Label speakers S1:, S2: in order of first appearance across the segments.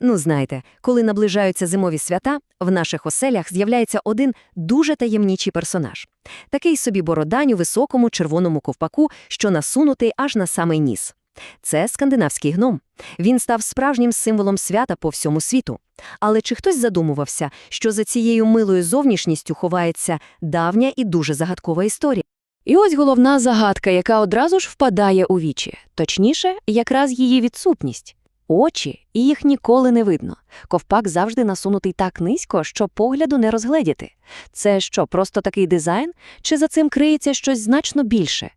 S1: Ну, знаєте, коли наближаються зимові свята, в наших оселях з'являється один дуже таємничий персонаж. Такий собі бородань у високому червоному ковпаку, що насунутий аж на самий ніс. Це скандинавський гном. Він став справжнім символом свята по всьому світу. Але чи хтось задумувався, що за цією милою зовнішністю ховається давня і дуже загадкова історія?
S2: І ось головна загадка, яка одразу ж впадає у вічі. Точніше, якраз її відсутність. Очі, і їх ніколи не видно. Ковпак завжди насунутий так низько, що погляду не розгледіти. Це що, просто такий дизайн? Чи за цим криється щось значно більше?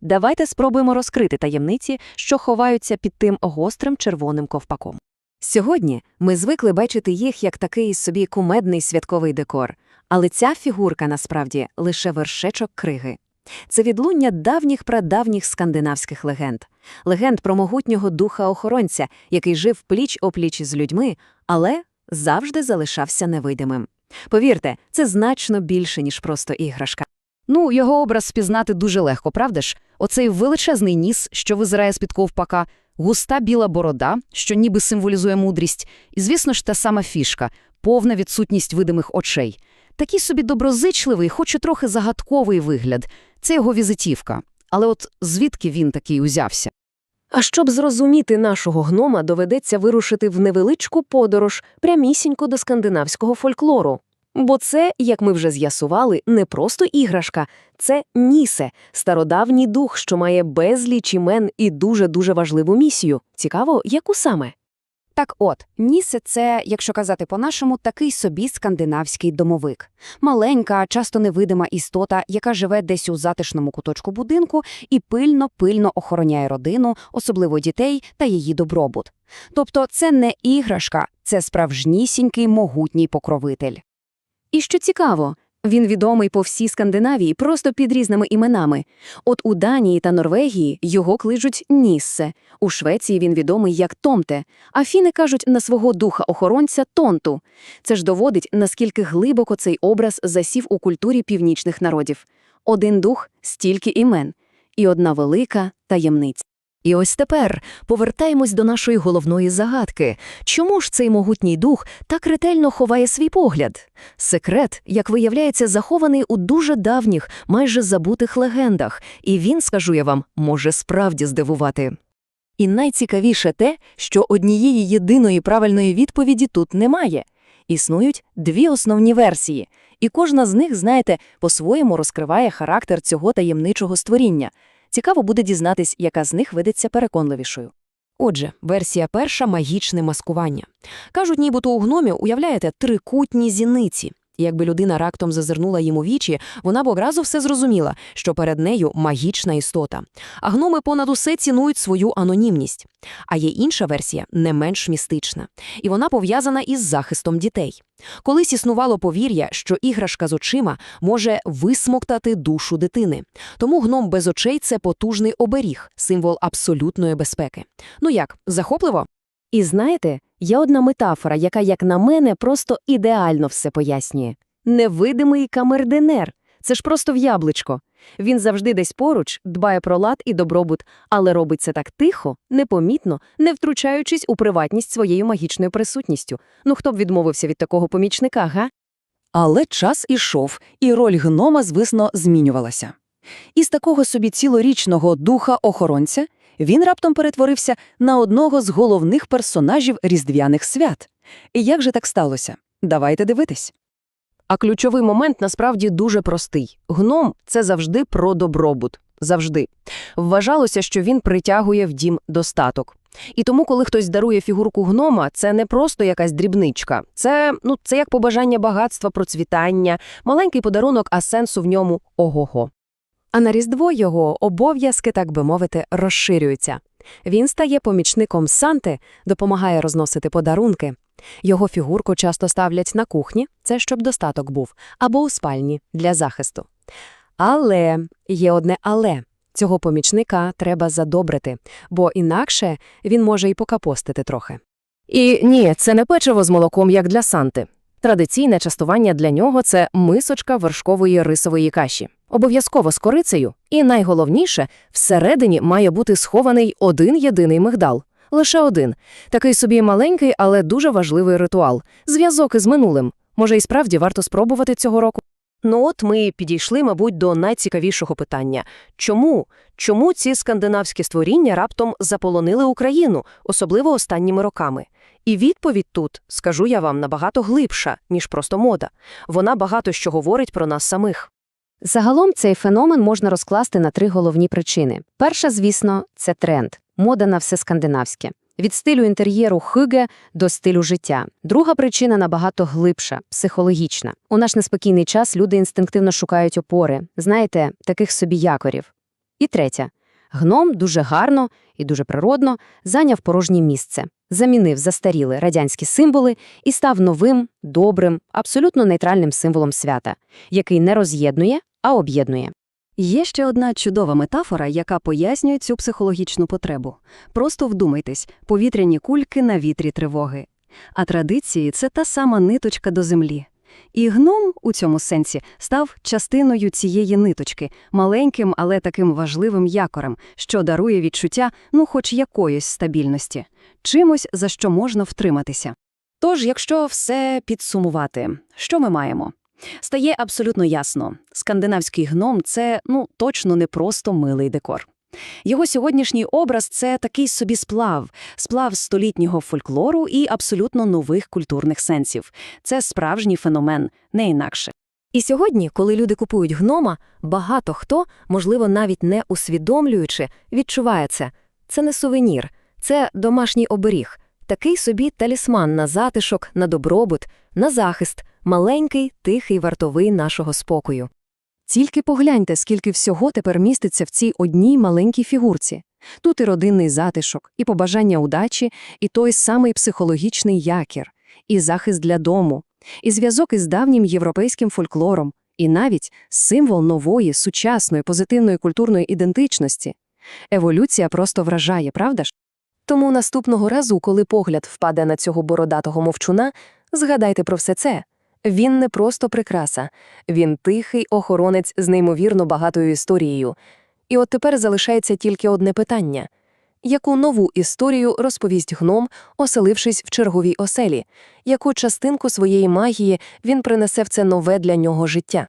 S2: Давайте спробуємо розкрити таємниці, що ховаються під тим гострим червоним ковпаком.
S1: Сьогодні ми звикли бачити їх як такий собі кумедний святковий декор, але ця фігурка насправді лише вершечок криги. Це відлуння давніх прадавніх скандинавських легенд. Легенд про могутнього духа-охоронця, який жив пліч-опліч з людьми, але завжди залишався невидимим. Повірте, це значно більше, ніж просто іграшка.
S3: Ну, його образ спізнати дуже легко, правда ж? Оцей величезний ніс, що визирає з-під ковпака, густа біла борода, що ніби символізує мудрість, і, звісно ж, та сама фішка – повна відсутність видимих очей. Такий собі доброзичливий, хоч і трохи загадковий вигляд. Це його візитівка. Але от звідки він такий узявся?
S2: А щоб зрозуміти нашого гнома, доведеться вирушити в невеличку подорож прямісінько до скандинавського фольклору. Бо це, як ми вже з'ясували, не просто іграшка, це Нісе, стародавній дух, що має безліч імен і дуже-дуже важливу місію. Цікаво, яку саме?
S3: Так от, Нісе – це, якщо казати по-нашому, такий собі скандинавський домовик. Маленька, часто невидима істота, яка живе десь у затишному куточку будинку і пильно-пильно охороняє родину, особливо дітей та її добробут. Тобто це не іграшка, це справжнісінький могутній покровитель.
S1: І що цікаво, він відомий по всій Скандинавії просто під різними іменами. От у Данії та Норвегії його кличуть Ніссе, у Швеції він відомий як Томте, а фіни кажуть на свого духа-охоронця Тонту. Це ж доводить, наскільки глибоко цей образ засів у культурі північних народів. Один дух – стільки імен, і одна велика таємниця. І ось тепер повертаємось до нашої головної загадки. Чому ж цей могутній дух так ретельно ховає свій погляд? Секрет, як виявляється, захований у дуже давніх, майже забутих легендах, і він, скажу я вам, може справді здивувати. І найцікавіше те, що однієї єдиної правильної відповіді тут немає. Існують дві основні версії, і кожна з них, знаєте, по-своєму розкриває характер цього таємничого створіння. Цікаво буде дізнатись, яка з них видиться переконливішою. Отже, версія перша – магічне маскування. Кажуть, нібито у гномі, уявляєте, трикутні зіниці. Якби людина рактом зазирнула їм у вічі, вона б одразу все зрозуміла, що перед нею магічна істота. А гноми понад усе цінують свою анонімність. А є інша версія, не менш містична. І вона пов'язана із захистом дітей. Колись існувало повір'я, що іграшка з очима може висмоктати душу дитини. Тому гном без очей – це потужний оберіг, символ абсолютної безпеки. Ну як, захопливо?
S2: І знаєте, є одна метафора, яка, як на мене, просто ідеально все пояснює. Невидимий камердинер. Це ж просто в яблучко. Він завжди десь поруч, дбає про лад і добробут, але робить це так тихо, непомітно, не втручаючись у приватність своєю магічною присутністю. Ну хто б відмовився від такого помічника, га?
S4: Але час ішов, і роль гнома, звісно, змінювалася. Із такого собі цілорічного духа-охоронця він раптом перетворився на одного з головних персонажів різдвяних свят. І як же так сталося? Давайте дивитись.
S2: А ключовий момент насправді дуже простий. Гном – це завжди про добробут. Завжди. Вважалося, що він притягує в дім достаток. І тому, коли хтось дарує фігурку гнома, це не просто якась дрібничка. Це, ну, це як побажання багатства, процвітання, маленький подарунок, а сенсу в ньому – ого-го.
S1: А на Різдво його обов'язки, так би мовити, розширюються. Він стає помічником Санти, допомагає розносити подарунки. Його фігурку часто ставлять на кухні, це щоб достаток був, або у спальні для захисту. Але є одне але. Цього помічника треба задобрити, бо інакше він може і покапостити трохи.
S2: І ні, це не печиво з молоком, як для Санти. Традиційне частування для нього – це мисочка вершкової рисової каші. Обов'язково з корицею. І найголовніше, всередині має бути схований один єдиний мигдал.
S5: Лише один. Такий собі маленький, але дуже важливий ритуал. Зв'язок із минулим. Може, і справді варто спробувати цього року? Ну от ми підійшли, мабуть, до найцікавішого питання. Чому? Чому ці скандинавські створіння раптом заполонили Україну, особливо останніми роками? І відповідь тут, скажу я вам, набагато глибша, ніж просто мода. Вона багато що говорить про нас самих.
S1: Загалом цей феномен можна розкласти на три головні причини. Перша, звісно, це тренд – мода на все скандинавське. Від стилю інтер'єру хюге до стилю життя. Друга причина набагато глибша, психологічна. У наш неспокійний час люди інстинктивно шукають опори, знаєте, таких собі якорів. І третя. Гном дуже гарно і дуже природно зайняв порожнє місце, замінив застаріли радянські символи і став новим, добрим, абсолютно нейтральним символом свята, який не роз'єднує, а об'єднує.
S2: Є ще одна чудова метафора, яка пояснює цю психологічну потребу. Просто вдумайтесь – повітряні кульки на вітрі тривоги. А традиції – це та сама ниточка до землі. І гном у цьому сенсі став частиною цієї ниточки, маленьким, але таким важливим якорем, що дарує відчуття, ну, хоч якоїсь стабільності, чимось, за що можна втриматися.
S3: Тож, якщо все підсумувати, що ми маємо? Стає абсолютно ясно. Скандинавський гном – це, ну, точно не просто милий декор. Його сьогоднішній образ – це такий собі сплав, сплав столітнього фольклору і абсолютно нових культурних сенсів. Це справжній феномен, не інакше.
S5: І сьогодні, коли люди купують гнома, багато хто, можливо, навіть не усвідомлюючи, відчуває це. Це не сувенір, це домашній оберіг, такий собі талісман на затишок, на добробут, на захист, маленький, тихий вартовий нашого спокою.
S1: Тільки погляньте, скільки всього тепер міститься в цій одній маленькій фігурці. Тут і родинний затишок, і побажання удачі, і той самий психологічний якір, і захист для дому, і зв'язок із давнім європейським фольклором, і навіть символ нової, сучасної, позитивної культурної ідентичності. Еволюція просто вражає, правда ж? Тому наступного разу, коли погляд впаде на цього бородатого мовчуна, згадайте про все це. Він не просто прикраса, він тихий охоронець з неймовірно багатою історією. І от тепер залишається тільки одне питання. Яку нову історію розповість гном, оселившись в черговій оселі? Яку частинку своєї магії він принесе в це нове для нього життя?